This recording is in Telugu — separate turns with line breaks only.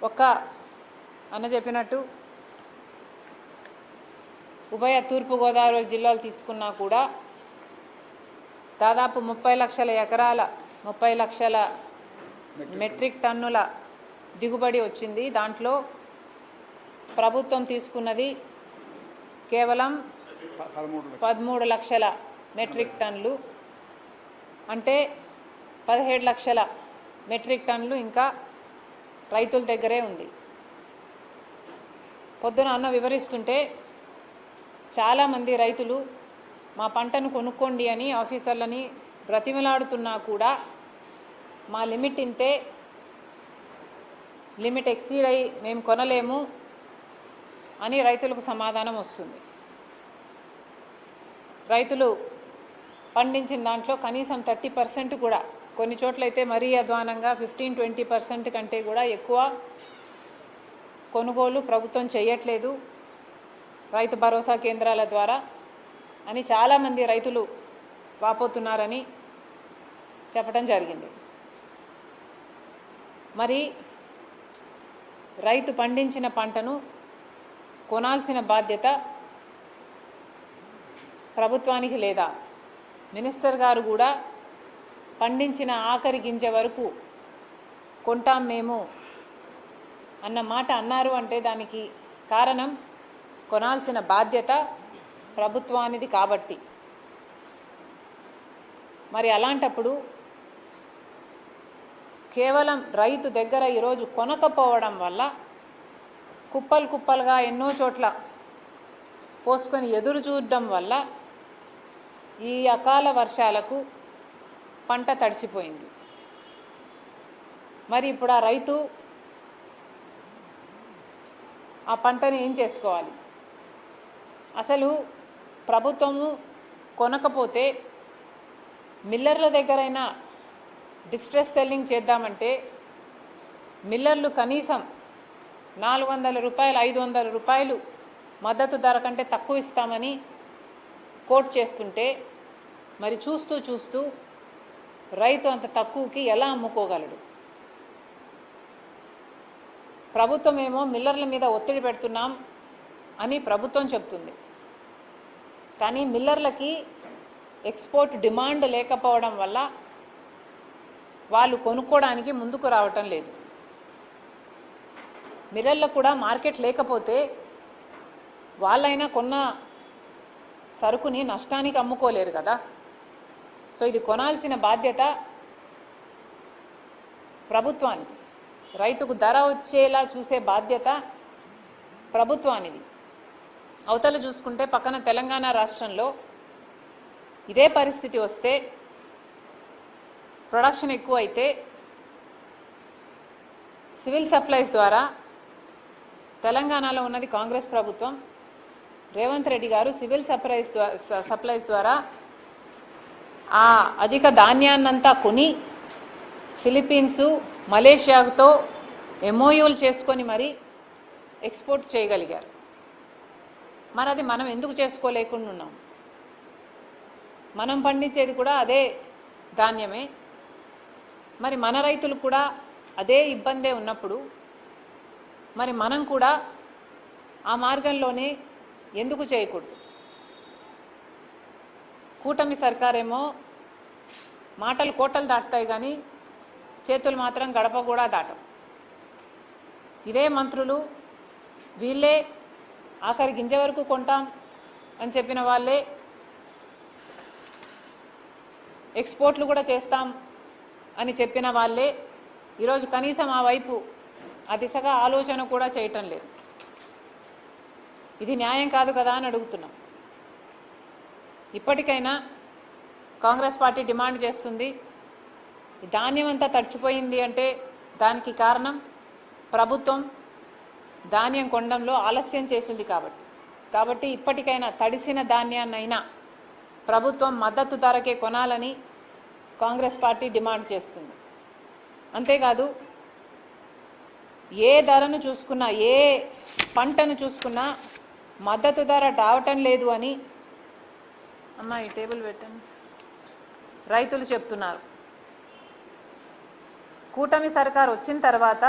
ఒక్క అన్న చెప్పినట్టు ఉభయ తూర్పుగోదావరి జిల్లాలు తీసుకున్నా కూడా దాదాపు ముప్పై లక్షల ఎకరాల ముప్పై లక్షల మెట్రిక్ టన్నుల దిగుబడి వచ్చింది దాంట్లో ప్రభుత్వం తీసుకున్నది కేవలం
పదమూడు లక్షలు.
పదమూడు లక్షల మెట్రిక్ టన్నులు అంటే పదిహేడు లక్షల మెట్రిక్ టన్నులు ఇంకా రైతుల దగ్గరే ఉంది. పొద్దున అన్న వివరిస్తుంటే చాలామంది రైతులు మా పంటను కొనుక్కోండి అని ఆఫీసర్లని బ్రతిమలాడుతున్నా కూడా మా లిమిట్ ఇంతే లిమిట్ ఎక్సీడ్ అయ్యి మేము కొనలేము అని రైతులకు సమాధానం వస్తుంది. రైతులు పండించిన దాంట్లో కనీసం థర్టీ పర్సెంట్ కూడా కొన్ని చోట్లయితే మరీ అధ్వానంగా ఫిఫ్టీన్ ట్వంటీ పర్సెంట్ కంటే కూడా ఎక్కువ కొనుగోలు ప్రభుత్వం చేయట్లేదు రైతు భరోసా కేంద్రాల ద్వారా అని చాలామంది రైతులు వాపోతున్నారని చెప్పడం జరిగింది. మరి రైతు పండించిన పంటను కొనాల్సిన బాధ్యత ప్రభుత్వానికి లేదా? మినిస్టర్ గారు కూడా పండించిన ఆఖరి గింజ వరకు కొంటాం మేము అన్న మాట అన్నారు అంటే దానికి కారణం కొనాల్సిన బాధ్యత ప్రభుత్వానిది కాబట్టి. మరి అలాంటప్పుడు కేవలం రైతు దగ్గర ఈరోజు కొనకపోవడం వల్ల కుప్పలు కుప్పలుగా ఎన్నో చోట్ల పోసుకొని ఎదురు చూడడం వల్ల ఈ అకాల వర్షాలకు పంట తడిసిపోయింది. మరి ఇప్పుడు ఆ రైతు ఆ పంటని ఏం చేసుకోవాలి? అసలు ప్రభుత్వము కొనకపోతే మిల్లర్ల దగ్గరైనా డిస్ట్రెస్ సెల్లింగ్ చేద్దామంటే మిల్లర్లు కనీసం నాలుగు వందల రూపాయలు ఐదు వందల రూపాయలు మద్దతు ధర కంటే తక్కువ ఇస్తామని కోట్ చేస్తుంటే మరి చూస్తూ చూస్తూ రైతు అంత తక్కువకి ఎలా అమ్ముకోగలడు? ప్రభుత్వం ఏమో మిల్లర్ల మీద ఒత్తిడి పెడుతున్నాం అని ప్రభుత్వం చెప్తుంది. కానీ మిల్లర్లకి ఎక్స్పోర్ట్ డిమాండ్ లేకపోవడం వల్ల వాళ్ళు కొనుక్కోవడానికి ముందుకు రావటం లేదు. మిల్లర్లకు కూడా మార్కెట్ లేకపోతే వాళ్ళైనా కొన్న సరుకుని నష్టానికి అమ్ముకోలేరు కదా. సో ఇది కొనాల్సిన బాధ్యత ప్రభుత్వానికి రైతుకు ధర వచ్చేలా చూసే బాధ్యత ప్రభుత్వానిది. అవతల చూసుకుంటే పక్కన తెలంగాణ రాష్ట్రంలో ఇదే పరిస్థితి వస్తే ప్రొడక్షన్ ఎక్కువ అయితే సివిల్ సప్లైస్ ద్వారా తెలంగాణలో ఉన్నది కాంగ్రెస్ ప్రభుత్వం రేవంత్ రెడ్డి గారు సివిల్ సప్లైస్ ద్వారా సప్లైస్ ద్వారా ఆ అధిక ధాన్యాన్నంతా కొని ఫిలిప్పీన్సు మలేషియాతో ఎంఓయూలు చేసుకొని మరి ఎక్స్పోర్ట్ చేయగలిగారు. మరి అది మనం ఎందుకు చేసుకోలేకుండా ఉన్నాం? మనం పండించేది కూడా అదే ధాన్యమే. మరి మన రైతులు కూడా అదే ఇబ్బందే ఉన్నప్పుడు మరి మనం కూడా ఆ మార్గంలోనే ఎందుకు చేయకూడదు? కూటమి సర్కారేమో మాటలు కోటలు దాటుతాయి కానీ చేతులు మాత్రం గడప కూడా దాటం. ఇదే మంత్రులు వీళ్ళే ఆఖరి గింజ వరకు కొంటాం అని చెప్పిన వాళ్ళే ఎక్స్పోర్ట్లు కూడా చేస్తాం అని చెప్పిన వాళ్ళే ఈరోజు కనీసం ఆ వైపు ఆ దిశగా ఆలోచన కూడా చేయటం లేదు. ఇది న్యాయం కాదు కదా అని అడుగుతున్నాం. ఇప్పటికైనా కాంగ్రెస్ పార్టీ డిమాండ్ చేస్తుంది. ధాన్యం అంతా తడిచిపోయింది అంటే దానికి కారణం ప్రభుత్వం ధాన్యం కొండంలో ఆలస్యం చేసింది కాబట్టి. కాబట్టి ఇప్పటికైనా తడిసిన ధాన్యాన్నైనా ప్రభుత్వం మద్దతు ధరకే కొనాలని కాంగ్రెస్ పార్టీ డిమాండ్ చేస్తుంది. అంతేకాదు ఏ ధరను చూసుకున్నా ఏ పంటను చూసుకున్నా మద్దతు ధర రావటం లేదు అని అమ్మ ఈ టేబుల్ పెట్టండి. రైతులు చెప్తున్నారు. కూటమి సర్కారు వచ్చిన తర్వాత